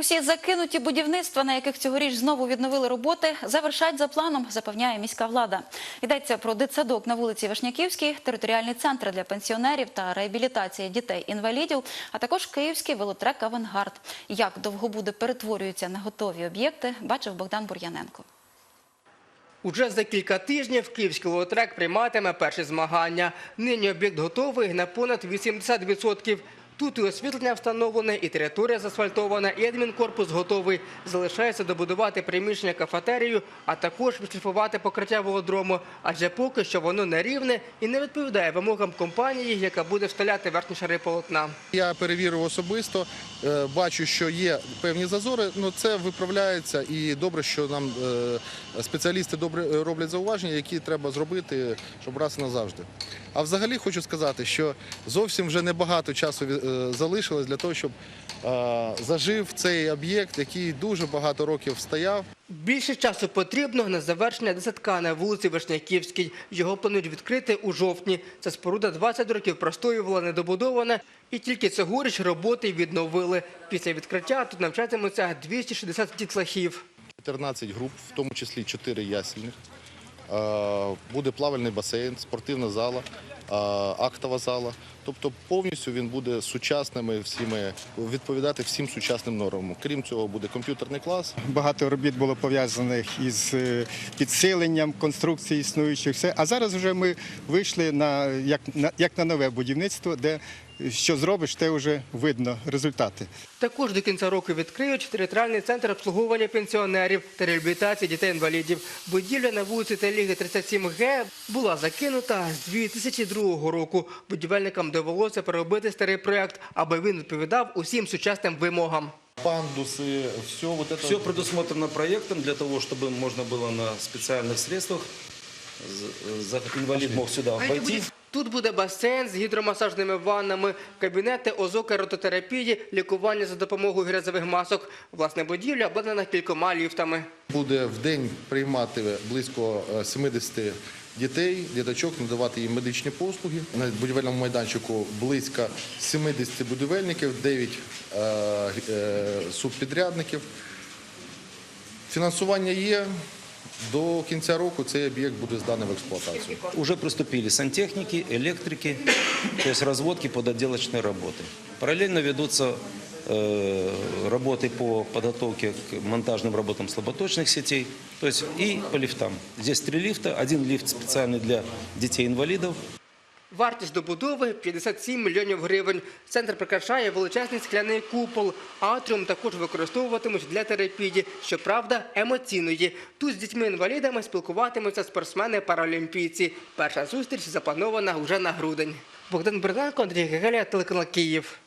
Усі закинуті будівництва, на яких цьогоріч знову відновили роботи, завершать за планом, запевняє міська влада. Йдеться про дитсадок на вулиці Вишняківській, територіальний центр для пенсіонерів та реабілітації дітей-інвалідів, а також київський велотрек «Авангард». Як довгобуди перетворюються на готові об'єкти, бачив Богдан Бур'яненко. Уже за кілька тижнів київський велотрек прийматиме перші змагання. Нині об'єкт готовий на понад 80%. Тут і освітлення встановлене, і територія заасфальтована, і адмінкорпус готовий. Залишається добудувати приміщення кафетерію, а також відшліфувати покриття велодрому, адже поки що воно нерівне і не відповідає вимогам компанії, яка буде вставляти верхні шари полотна. Я перевірив особисто, е, бачу, що є певні зазори, але це виправляється і добре, що нам е, спеціалісти добре е, роблять зауваження, які треба зробити, щоб раз і назавжди. А взагалі хочу сказати, що зовсім вже небагато часу е, залишилось для того, щоб е, зажив цей об'єкт, який дуже багато років стояв. Більше часу потрібно на завершення десятка на вулиці Вишняківській. Його планують відкрити у жовтні. Ця споруда 20 років простоювала недобудована, і тільки цьогоріч роботи відновили. Після відкриття тут навчатимуться 260 дітлахів. 14 груп, в тому числі 4 ясельних. Е, Буде плавальний басейн, спортивна зала, е, актова зала. Тобто повністю він буде сучасними всіми, відповідати всім сучасним нормам. Крім цього, буде комп'ютерний клас. Багато робіт було пов'язаних із е, підсиленням конструкцій існуючих. Все. А зараз вже ми вийшли на як, на як на нове будівництво, де що зробиш, те вже видно результати. Також до кінця року відкриють територіальний центр обслуговування пенсіонерів та реабілітації дітей-інвалідів. Будівля на вулиці Теліги 37Г була закинута з 2002 року. Будівельникам довелося переробити старий проект, аби він відповідав усім сучасним вимогам. Пандуси, все вот это. Все предусмотрено проектом для того, чтобы можно было на специальных средствах, з- за- инвалид мог сюда войти. Тут буде басейн з гідромасажними ваннами, кабінети озокерототерапії, лікування за допомогою грязових масок. Власне будівля обладнана кількома ліфтами. Буде в день приймати близько е, 70 дітей, діточок, надавати їм медичні послуги. На будівельному майданчику близько 70 будівельників, 9 е, е, субпідрядників. Фінансування є. До кінця року цей об'єкт буде зданий в експлуатацію. Уже приступили сантехники, электрики, то есть разводки под отделочные работы. Параллельно ведутся э, работы по подготовке к монтажным работам слаботочных сетей, то есть и по лифтам. Здесь три лифта, один лифт специальный для детей-инвалидов, Вартість добудови 57 мільйонів гривень. Центр прикрашає величезний скляний купол. Атріум також використовуватимуть для терапії, щоправда, емоційної. Тут з дітьми-інвалідами спілкуватимуться спортсмени-паралімпійці. Перша зустріч запланована вже на грудень. Богдан Берненко, Андрій Гегеля, телеканал Київ.